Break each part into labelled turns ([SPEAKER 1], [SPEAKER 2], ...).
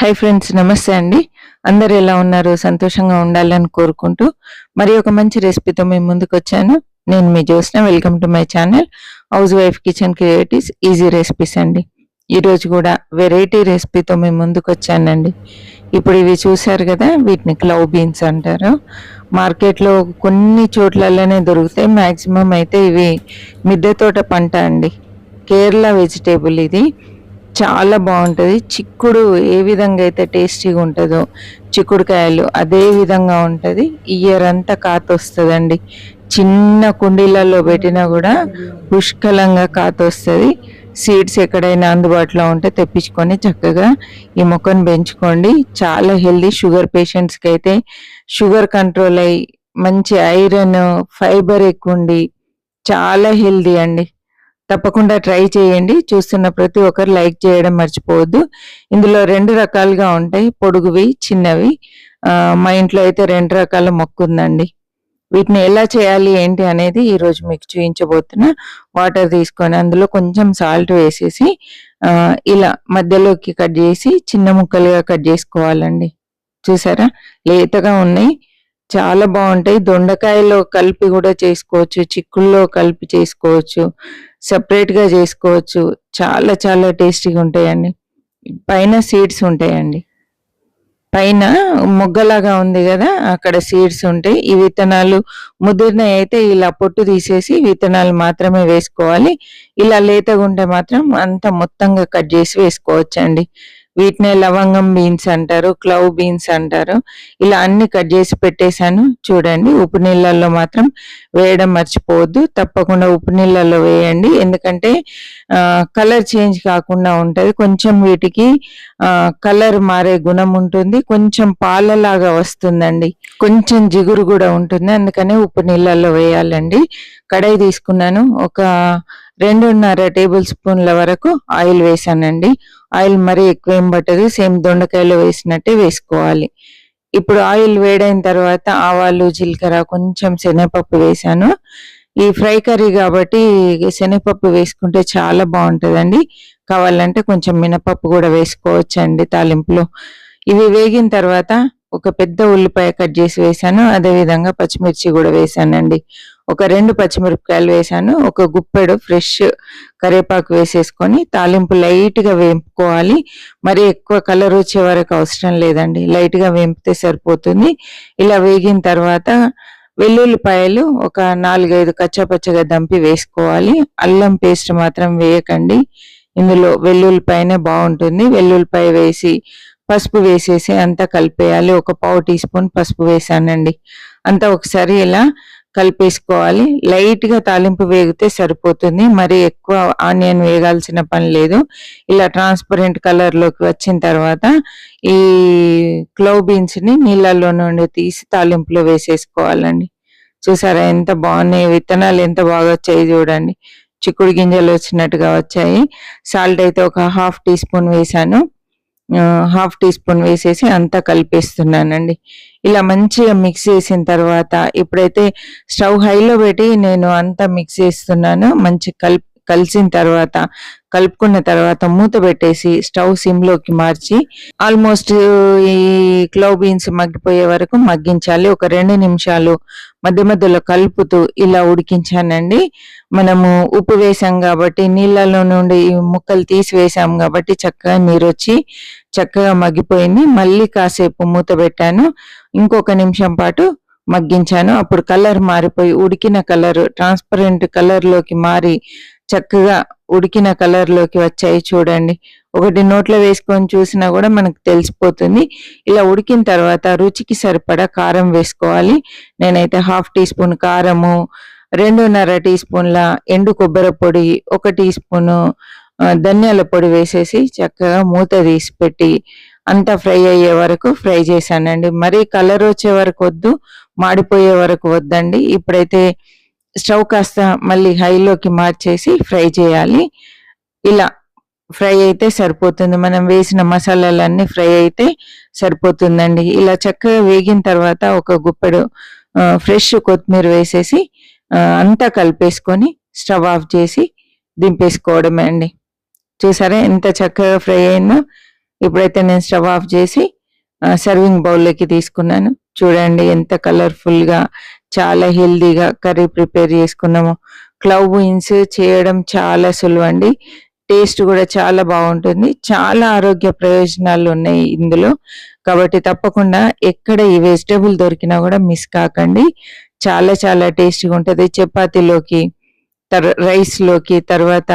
[SPEAKER 1] Hi friends నమస్తే అండి. అందరు ఎలా ఉన్నారు? సంతోషంగా ఉండాలని కోరుకుంటూ మరి ఒక మంచి రెసిపీతో మేము ముందుకు వచ్చాను. నేను మీ Jyotsna. Welcome to my channel housewife kitchen creatives easy recipes అండి ఈరోజు కూడా వెరైటీ రెసిపీతో మేము ముందుకు వచ్చానండి. ఇప్పుడు ఇవి చూసారు కదా వీటిని క్లవ్ బీన్స్ అంటారు. మార్కెట్లో కొన్ని చోట్లలోనే దొరుకుతాయి. మ్యాక్సిమం అయితే ఇవి మిద్దె తోట పంట అండి. కేరళ వెజిటేబుల్ ఇది. చాలా బాగుంటుంది. చిక్కుడు ఏ విధంగా అయితే టేస్టీగా ఉంటుందో చిక్కుడుకాయలు అదే విధంగా ఉంటుంది. ఇయర్ అంతా కాత వస్తుందండి చిన్న కుండీలలో పెట్టినా కూడా పుష్కలంగా కాతొస్తుంది. సీడ్స్ ఎక్కడైనా అందుబాటులో ఉంటే తెప్పించుకొని చక్కగా ఈ మొక్కను పెంచుకోండి. చాలా హెల్దీ షుగర్ పేషెంట్స్కి అయితే షుగర్ కంట్రోల్ అయ్యి మంచి ఐరన్ ఫైబర్ ఎక్కువ ఉండి చాలా హెల్దీ అండి. తప్పకుండా ట్రై చేయండి. చూస్తున్న ప్రతి ఒక్కరు లైక్ చేయడం మర్చిపోవద్దు. ఇందులో రెండు రకాలుగా ఉంటాయి. పొడుగువి చిన్నవి. మా ఇంట్లో అయితే రెండు రకాల మొక్క ఉందండి. వీటిని ఎలా చేయాలి ఏంటి అనేది ఈరోజు మీకు చూపించబోతున్నా వాటర్ తీసుకొని అందులో కొంచెం సాల్ట్ వేసేసి ఇలా మధ్యలోకి కట్ చేసి చిన్న ముక్కలుగా కట్ చేసుకోవాలండి. చూసారా? లేతగా ఉన్నాయి. చాలా బాగుంటాయి. దొండకాయలో కలిపి కూడా చేసుకోవచ్చు చిక్కుల్లో కలిపి చేసుకోవచ్చు సపరేట్గా చేసుకోవచ్చు. చాలా చాలా టేస్టీగా ఉంటాయండి. పైన సీడ్స్ ఉంటాయండి. పైన మొగ్గలాగా ఉంది కదా అక్కడ సీడ్స్ ఉంటాయి. ఈ విత్తనాలు ముదిరిన అయితే ఇలా పొట్టు తీసేసి విత్తనాలు మాత్రమే వేసుకోవాలి. ఇలా లేతగా ఉంటే మాత్రం అంత మొత్తంగా కట్ చేసి వేసుకోవచ్చండి. వీటినే లవంగం బీన్స్ అంటారు క్లవ్ బీన్స్ అంటారు. ఇలా అన్ని కట్ చేసి పెట్టేశాను. చూడండి ఉప్పు నీళ్ళల్లో మాత్రం వేయడం మర్చిపోవద్దు. తప్పకుండా ఉప్పు నీళ్ళల్లో వేయండి. ఎందుకంటే కలర్ చేంజ్ కాకుండా ఉంటుంది. కొంచెం వీటికి కలర్ మారే గుణం ఉంటుంది. కొంచెం పాలలాగా వస్తుందండి. కొంచెం జిగురు కూడా ఉంటుంది. అందుకనే ఉప్పు నీళ్ళల్లో వేయాలండి. కడాయి తీసుకున్నాను. ఒక రెండున్నర టేబుల్ స్పూన్ల వరకు ఆయిల్ వేసానండి. ఆయిల్ మరీ ఎక్కువ ఏం పట్టదు. సేమ్ దొండకాయలో వేసినట్టే వేసుకోవాలి. ఇప్పుడు ఆయిల్ వేడైన తర్వాత ఆవాలు జీలకర్ర కొంచెం శనగపప్పు వేసాను. ఈ ఫ్రై కర్రీ కాబట్టి శనగపప్పు వేసుకుంటే చాలా బాగుంటుందండి. కావాలంటే కొంచెం మినపప్పు కూడా వేసుకోవచ్చండి తాలింపులో. ఇవి వేగిన తర్వాత ఒక పెద్ద ఉల్లిపాయ కట్ చేసి వేసాను అదే విధంగా పచ్చిమిర్చి కూడా వేసానండి ఒక రెండు పచ్చిమిరపకాయలు వేసాను ఒక గుప్పెడు ఫ్రెష్ కరివేపాకు వేసేసుకొని తాలింపు లైట్గా వేపుకోవాలి. మరి ఎక్కువ కలర్ వచ్చే వరకు అవసరం లేదండి లైట్గా వేపితే సరిపోతుంది. ఇలా వేగిన తర్వాత వెల్లుల్లిపాయలు ఒక నాలుగైదు కచ్చపచ్చగా దంపి వేసుకోవాలి. అల్లం పేస్ట్ మాత్రం వేయకండి. ఇందులో వెల్లుల్లిపాయనే బాగుంటుంది. వెల్లుల్లిపాయ వేసి పసుపు వేసేసి అంతా కలిపేయాలి. ఒక పావు టీ స్పూన్ పసుపు వేసానండి. అంతా ఒకసారి ఇలా కలిపేసుకోవాలి. లైట్గా తాలింపు వేగితే సరిపోతుంది. మరి ఎక్కువ ఆనియన్ వేగాల్సిన పని లేదు. ఇలా ట్రాన్స్పరెంట్ కలర్లోకి వచ్చిన తర్వాత ఈ క్లవ్ బీన్స్ని నీళ్ళల్లో నుండి తీసి తాలింపులో వేసేసుకోవాలండి. చూసారా ఎంత బాగున్నాయి. విత్తనాలు ఎంత బాగా వచ్చాయి చూడండి. చిక్కుడు గింజలు వచ్చినట్టుగా వచ్చాయి. సాల్ట్ అయితే ఒక హాఫ్ టీ స్పూన్ వేసాను హాఫ్ టీ స్పూన్ వేసేసి అంతా కలిపేస్తున్నానండి. ఇలా మంచిగా మిక్స్ చేసిన తర్వాత ఇప్పుడైతే స్టవ్ హైలో పెట్టి నేను అంతా మిక్స్ చేస్తున్నాను. మంచి కలిపి కలిసిన తర్వాత కలుపుకున్న తర్వాత మూత పెట్టేసి స్టవ్ సిమ్లోకి మార్చి ఆల్మోస్ట్ ఈ క్లవ్ బీన్స్ మగ్గిపోయే వరకు మగ్గించాలి. ఒక రెండు నిమిషాలు మధ్య మధ్యలో కలుపుతూ ఇలా ఉడికించానండి. మనము ఉప్పు వేసాం కాబట్టి నీళ్ళలో నుండి ముక్కలు తీసి వేసాం కాబట్టి చక్కగా నీరు వచ్చి చక్కగా మగ్గిపోయింది. మళ్ళీ కాసేపు మూత పెట్టాను. ఇంకొక నిమిషం పాటు మగ్గించాను. అప్పుడు కలర్ మారిపోయి ఉడికిన కలర్ ట్రాన్స్పరెంట్ కలర్లోకి మారి చక్కగా ఉడికిన కలర్లోకి వచ్చాయి చూడండి. ఒకటి నోట్లో వేసుకొని చూసినా కూడా మనకు తెలిసిపోతుంది. ఇలా ఉడికిన తర్వాత రుచికి సరిపడా కారం వేసుకోవాలి. నేనైతే హాఫ్ టీ స్పూన్ కారము రెండున్నర టీ స్పూన్ల ఎండు కొబ్బరి పొడి ఒక టీ స్పూను ధనియాల పొడి వేసేసి చక్కగా మూత తీసి పెట్టి అంతా ఫ్రై అయ్యే వరకు ఫ్రై చేశానండి. మరీ కలర్ వచ్చే వరకు వద్దు మాడిపోయే వరకు వద్దండి. ఇప్పుడైతే స్టవ్ కాస్త మళ్ళీ హైలోకి మార్చేసి ఫ్రై చేయాలి. ఇలా ఫ్రై అయితే సరిపోతుంది. మనం వేసిన మసాలాలన్నీ ఫ్రై అయితే సరిపోతుందండి. ఇలా చక్కగా వేగిన తర్వాత ఒక గుప్పెడు ఫ్రెష్ కొత్తిమీర వేసేసి అంతా కలిపేసుకొని స్టవ్ ఆఫ్ చేసి దింపేసుకోవడమే అండి. చూసారా ఎంత చక్కగా ఫ్రై అయిందో. ఇప్పుడైతే నేను స్టవ్ ఆఫ్ చేసి సర్వింగ్ బౌల్లోకి తీసుకున్నాను. చూడండి ఎంత కలర్ఫుల్గా చాలా హెల్దీగా కర్రీ ప్రిపేర్ చేసుకున్నాము. క్లవ్ బీన్స్ చేయడం చాలా సులువు అండి టేస్ట్ కూడా చాలా బాగుంటుంది. చాలా ఆరోగ్య ప్రయోజనాలు ఉన్నాయి ఇందులో. కాబట్టి తప్పకుండా ఎక్కడ ఈ వెజిటేబుల్ దొరికినా కూడా మిస్ కాకండి. చాలా చాలా టేస్టీగా ఉంటుంది. చపాతీలోకి తర్ రైస్లోకి తర్వాత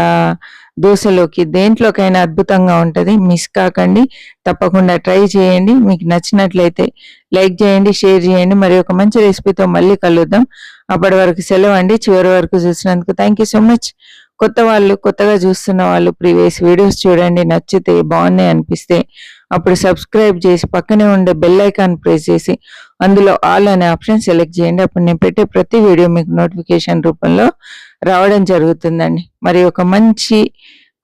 [SPEAKER 1] దోశలోకి దేంట్లోకైనా అద్భుతంగా ఉంటుంది. మిస్ కాకండి. తప్పకుండా ట్రై చేయండి. మీకు నచ్చినట్లయితే లైక్ చేయండి షేర్ చేయండి. మరి ఒక మంచి రెసిపీతో మళ్ళీ కలుద్దాం. అప్పటి వరకు సెలవు అండి. చివరి వరకు చూసినందుకు థ్యాంక్ సో మచ్. కొత్త వాళ్ళు కొత్తగా చూస్తున్న వాళ్ళు ప్రీవియస్ వీడియోస్ చూడండి. నచ్చితే బాగున్నాయి అనిపిస్తే అప్పుడు సబ్స్క్రైబ్ చేసి పక్కనే ఉండే బెల్ ఐకాన్ ప్రెస్ చేసి అందులో ఆల్ అనే ఆప్షన్ సెలెక్ట్ చేయండి. అప్పుడు నేను పెట్టే ప్రతి వీడియో మీకు నోటిఫికేషన్ రూపంలో రావడం జరుగుతుందండి. మరి ఒక మంచి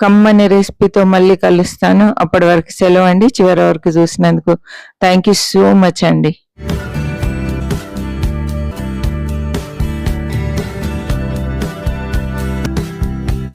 [SPEAKER 1] కమ్మని రెసిపీతో మళ్ళీ కలుస్తాను. అప్పటి వరకు సెలవు అండి. చివరి వరకు చూసినందుకు థ్యాంక్ సో మచ్ అండి.